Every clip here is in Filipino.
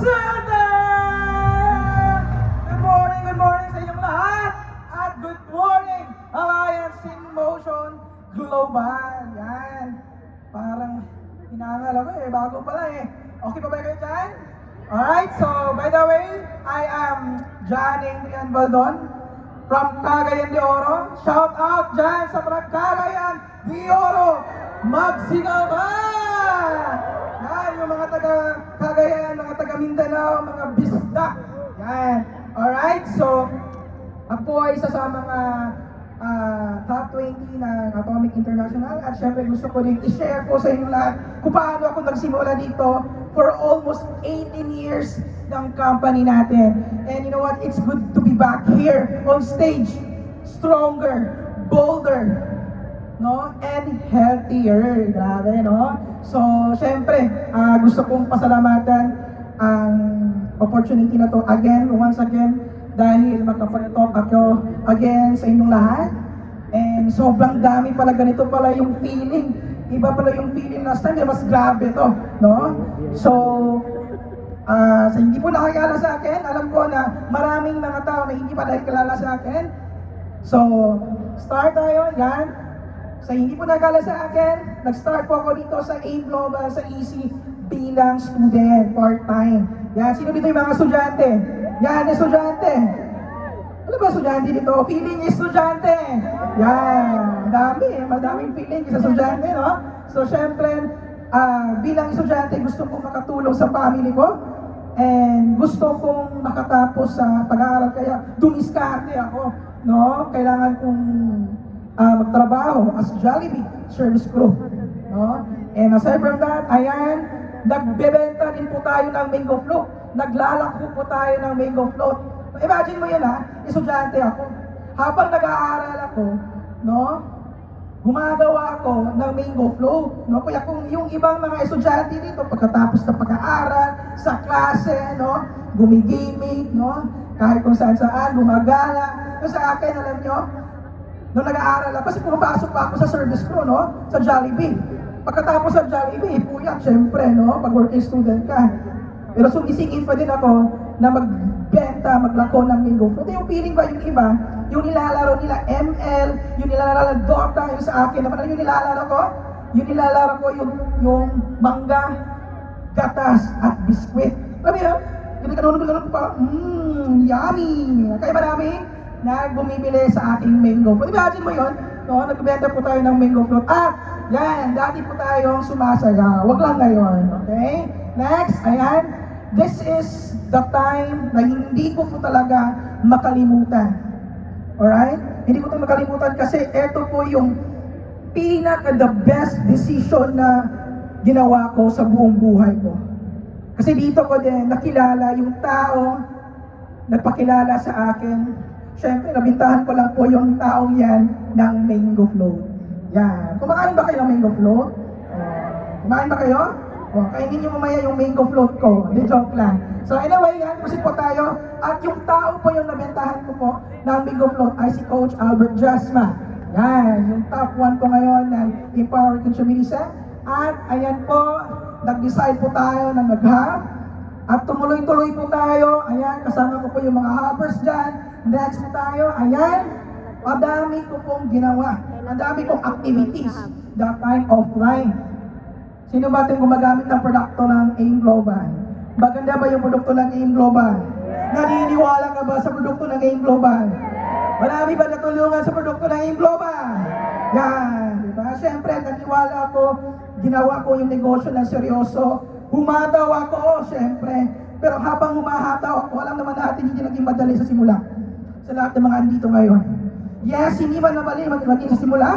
Sudan! Good morning, good morning sa inyong lahat! At good morning, Alliance in Motion Global! Yan! Parang hinangal ako eh, bago pala eh. Okay pa ba kayo dyan? Alright, so by the way, I am John Adrian Baldon from Cagayan de Oro. Shout out dyan sa Cagayan de Oro! Magsingaw ka! Yan, yung mga taga Cagayan, mga taga Mindanao, mga bisda. Yan. Alright, so ako ay isa sa mga ah, top 20 ng Atomic International at syempre gusto ko din i-share po sa inyo lahat kung paano ako nagsimula dito for almost 18 years ng company natin. And you know what? It's good to be back here on stage. Stronger, bolder, no? And healthier. Grabe, no? So, syempre, ah, gusto kong pasalamatan ang opportunity na to again, once again, dahil makapag-talk ako again sa inyong lahat. And sobrang dami pala, ganito pala yung feeling. Iba pala yung feeling last time, eh, mas grabe to, no? So, Ah, sa hindi po nakakilala sa akin, alam ko na maraming mga tao na hindi pa dahil kilala sa akin. So, start tayo, yan. Sa hindi po nakakilala sa akin, nag-start po ako dito sa AIM Global, sa EC, bilang student, part-time. Yan, sino dito yung mga estudyante? Yan, estudyante. Ano ba estudyante dito? Feeling estudyante. Yan, dami, madaming feeling sa estudyante, no? So, syempre, ah, bilang estudyante, gusto kong makatulong sa family ko. And gusto kong makatapos sa pag-aaral, kaya dumiskarte ako, no? Kailangan kong ah, magtrabaho as Jollibee service crew, no? And aside from that, ayan, nagbebenta din po tayo ng mango float. Naglalako po tayo ng mango float. Imagine mo yun ha, estudyante ako. Habang nag-aaral ako, no, gumagawa ako ng mango float. No? Kaya kung yung ibang mga estudyante dito, pagkatapos ng pag-aaral, sa klase, no, gumigimik, no, kahit kung saan saan, gumagala. Yung sa akin, alam nyo, nung nag-aaral ako, kasi pumapasok pa ako sa service crew, no, sa Jollibee. Pagkatapos sa Jollibee, puyak, syempre, no, pag working student ka. Pero sumisingin pa din ako na magbenta, maglako ng Mingo Fruit. Yung feeling ba yung iba, yung nilalaro nila ML, yung nilalaro ng Dota, yung sa akin naman, ano yung nilalaro ko? Yung nilalaro ko yung, yung mangga, gatas, at biskwit. Alam mo yun? Yung ganun-ganun pa, mmm, yummy! Kaya marami na bumibili sa aking mango fruit. Imagine mo yun, no? nagbenta po tayo ng mango fruit. At, yan, dati po tayong sumasaya. Huwag lang ngayon, okay? Next, ayan. This is the time na hindi ko po talaga makalimutan. Alright? Hindi ko ito makalimutan kasi ito po yung pinaka the best decision na ginawa ko sa buong buhay ko. Kasi dito ko din nakilala yung tao nagpakilala sa akin. Siyempre, nabintahan ko lang po yung taong yan ng mango float. Yan. Kumakain ba kayo ng mango float? Oh, kumain ba kayo? Oh, kainin niyo mamaya yung mango float ko. Hindi joke lang. So anyway, yan, proceed po tayo. At yung tao po yung nabentahan ko po ng mango float ay si Coach Albert Jasma. Yan, yung top 1 po ngayon ng Empower Consumerism. At ayan po, nag-decide po tayo na nag-hub. At tumuloy-tuloy po tayo. Ayan, kasama ko po yung mga hoppers dyan. Next po tayo. Ayan, ang dami ko pong ginawa. Ang dami kong activities that time offline. Sino ba itong gumagamit ng produkto ng AIM Global? Maganda ba yung produkto ng AIM Global? Naniniwala ka ba sa produkto ng AIM Global? Marami ba natulungan sa produkto ng AIM Global? Yan, di ba? Siyempre, naniwala ako, ginawa ko yung negosyo ng seryoso. Humataw ako, siyempre. Pero habang humahataw ako, alam naman natin hindi naging madali sa simula. Sa lahat ng mga andito ngayon. Yes, hindi man nabali maging sa simula,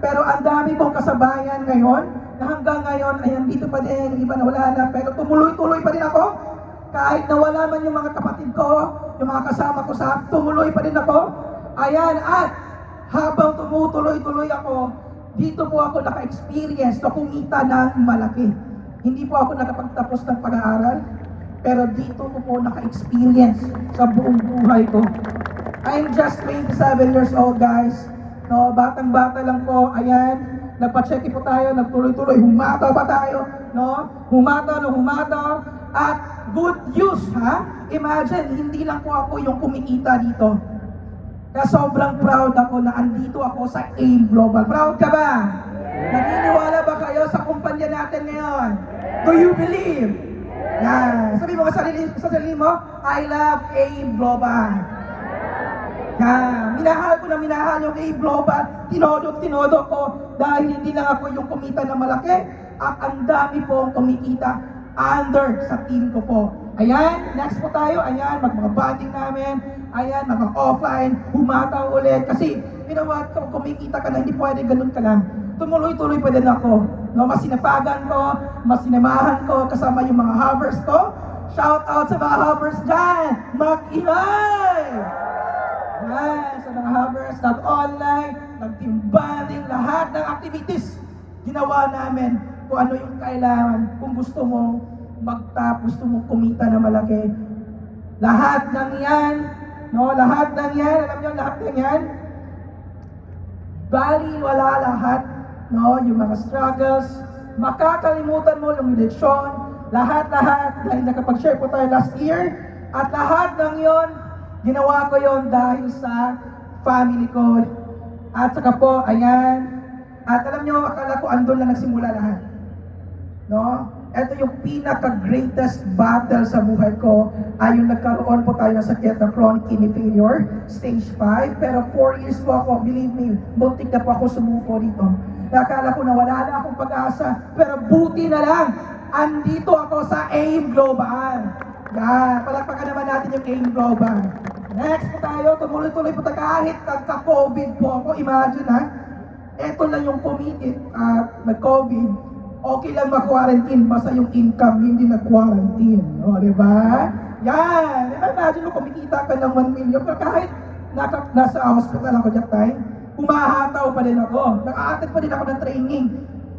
pero ang dami kong kasabayan ngayon, na hanggang ngayon, ayan, dito pa din, yung iba na wala na, pero tumuloy-tuloy pa din ako. Kahit nawala man yung mga kapatid ko, yung mga kasama ko sa tumuloy pa din ako. Ayan, at habang tumutuloy-tuloy ako, dito po ako naka-experience na kumita ng malaki. Hindi po ako nakapagtapos ng pag-aaral, pero dito ko po naka-experience sa buong buhay ko. I'm just 27 years old, guys. No, batang-bata lang po. Ayan, nagpa-check po tayo, nagtuloy-tuloy, humataw pa tayo, no? Humataw, no, humataw. At good news, ha? Imagine, hindi lang po ako yung kumikita dito. Kaya sobrang proud ako na andito ako sa AIM Global. Proud ka ba? Do you believe? Yan. Sabi mo sa sarili, sa sarili mo, I love AIM Global. Yan. Minahal ko na minahal yung AIM Global. Tinodo, tinodo ko dahil hindi lang ako yung kumita na malaki at ang dami pong kumikita under sa team ko po. Ayan, next po tayo. Ayan, mag mga bonding namin. Ayan, mga offline, humataw ulit. Kasi, you know what, kung kumikita ka na, hindi pwede ganun ka lang. Tumuloy-tuloy pa din ako. No, mas sinapagan ko, mas sinamahan ko, kasama yung mga hovers ko. Shout out sa mga hovers dyan! Mag-ingay! Yan, sa mga hovers, not online, nag-team lahat ng activities ginawa namin kung ano yung kailangan, kung gusto mo magtapos, gusto mo kumita na malaki. Lahat ng yan, no, lahat ng yan, alam niyo lahat ng yan, bali wala lahat, no, yung mga struggles, makakalimutan mo yung leksyon, lahat-lahat, dahil nakapag-share po tayo last year, at lahat ng yon, ginawa ko yon dahil sa family ko. At saka po, ayan, at alam nyo, akala ko andun lang nagsimula lahat. No? Ito yung pinaka-greatest battle sa buhay ko ay yung nagkaroon po tayo ng sakit na chronic kidney failure, stage 5. Pero 4 years po ako, believe me, buntik na po ako sumuko dito. Nakala ko na wala na akong pag-asa, pero buti na lang, andito ako sa AIM Global. Yan, palakpakan naman natin yung AIM Global. Next po tayo, tumuloy-tuloy po tayo kahit nagka-COVID po ako. Imagine ha, eto lang yung committed at nag-COVID, okay lang ma-quarantine basta yung income hindi nag-quarantine. O, di ba? Yan! Imagine mo, kumikita ka ng 1 million, pero kahit naka, nasa hospital ako that time, humahataw pa din ako. Naka-attend pa din ako ng training.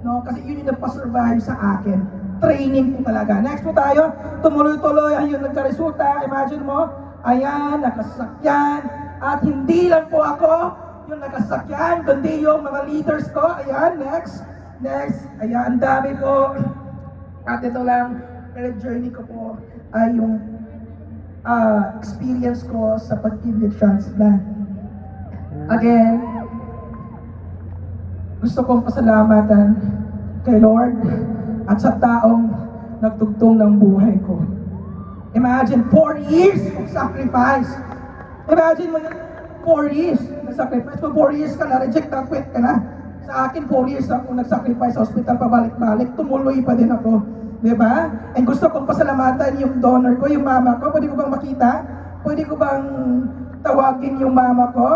No? Kasi yun yung nagpa-survive sa akin. Training po talaga. Next po tayo, tumuloy-tuloy, ayun, nagka-resulta. Imagine mo, ayan, nakasakyan. At hindi lang po ako, yung nakasakyan, kundi yung mga leaders ko. Ayan, next. Next. Ayan, ang dami po. At ito lang, pero journey ko po ay yung ah, experience ko sa pag-kidney transplant. Again, gusto kong pasalamatan kay Lord at sa taong nagtugtong ng buhay ko. Imagine, four years of sacrifice. Imagine mo yun, four years na sacrifice. Kung four years ka na, reject na, quit ka na. Sa akin, four years ako nag-sacrifice sa hospital, pabalik-balik, tumuloy pa din ako. Di ba? And gusto kong pasalamatan yung donor ko, yung mama ko. Pwede ko bang makita? Pwede ko bang tawagin yung mama ko?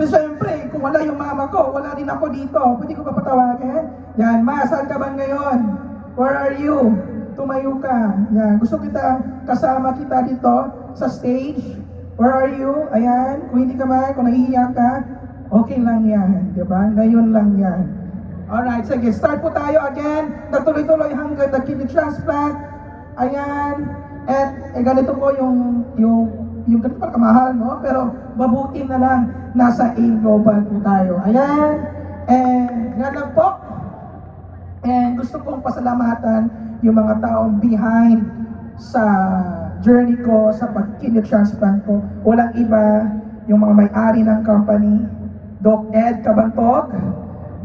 So, siyempre, kung wala yung mama ko, wala din ako dito. Pwede ko ba patawagin? Yan, ma, saan ka ba ngayon? Where are you? Tumayo ka. Yan, gusto kita, kasama kita dito sa stage. Where are you? Ayan, kung hindi ka man, kung nahihiya ka, okay lang yan. Di ba? Ngayon lang yan. Alright, sige, start po tayo again. Natuloy-tuloy hanggang the kidney transplant. Ayan. At eh, ganito po yung, yung, yung ganito pala kamahal, no? Pero mabuti na lang, nasa A Global po tayo. Ayan. And yan lang po. And gusto kong pasalamatan yung mga taong behind sa journey ko sa pag-kidney transplant ko. Walang iba yung mga may-ari ng company, Doc Ed Cabantog,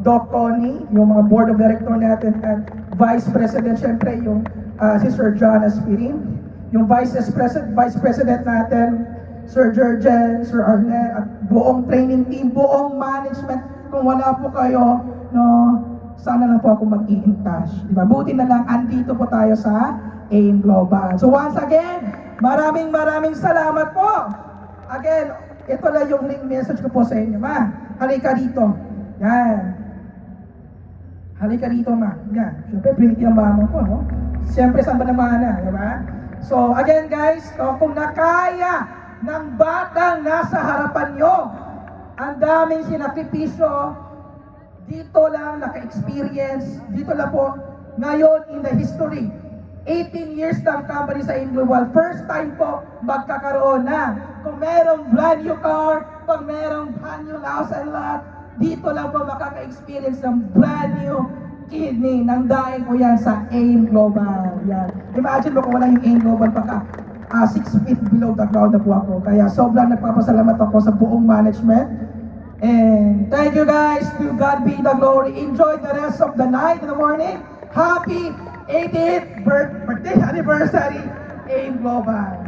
Doc Tony, yung mga board of director natin at Vice President, syempre yung ah, si Sir John Aspirin, yung Vice President, Vice President natin, Sir Jurgen, Sir Arnett, at buong training team, buong management. Kung wala po kayo, no, sana lang po ako mag-i-intouch. Di ba? Buti na lang, andito po tayo sa AIM Global. So once again, maraming maraming salamat po. Again, ito lang yung link message ko po sa inyo. Ma, halika dito. Yan. Halika dito, ma. Yan. Siyempre, pretty ang mama ko, no? Siyempre, saan ba naman na, di ba? So, again, guys, oh, kung nakaya ng batang nasa harapan nyo, ang daming sinakripisyo, dito lang naka-experience, dito lang po, ngayon in the history, 18 years ng company sa Global, first time po magkakaroon na. Kung merong brand new car, kung merong brand new house and lot, dito lang po makaka-experience ng brand new kidney. Nang dahil po yan sa AIM Global. Yan. Imagine mo kung wala yung AIM Global pagka 6 feet below the ground na po ako. Kaya sobrang nagpapasalamat ako sa buong management. And thank you guys. To God be the glory. Enjoy the rest of the night in the morning. Happy 80th birth- birthday anniversary AIM Global.